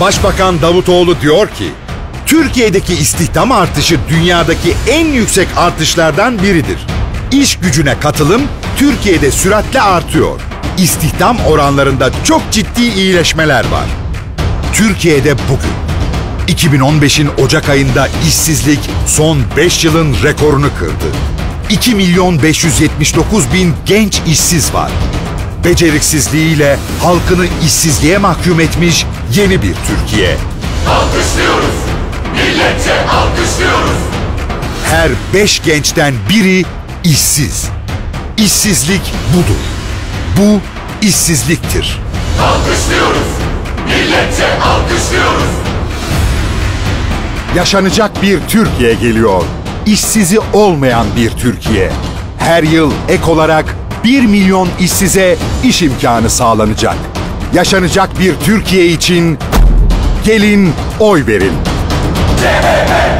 Başbakan Davutoğlu diyor ki, Türkiye'deki istihdam artışı dünyadaki en yüksek artışlardan biridir. İş gücüne katılım Türkiye'de süratle artıyor. İstihdam oranlarında çok ciddi iyileşmeler var. Türkiye'de bugün 2015'in Ocak ayında işsizlik son 5 yılın rekorunu kırdı. 2 milyon 579 bin genç işsiz var. Beceriksizliğiyle halkını işsizliğe mahkum etmiş yeni bir Türkiye. Alkışlıyoruz. Milletçe alkışlıyoruz. Her 5 gençten biri işsiz. İşsizlik budur. Bu işsizliktir. Alkışlıyoruz. Milletçe alkışlıyoruz. Yaşanacak bir Türkiye geliyor. İşsizi olmayan bir Türkiye. Her yıl ek olarak 1 milyon işsize iş imkanı sağlanacak. Yaşanacak bir Türkiye için gelin oy verin. CHP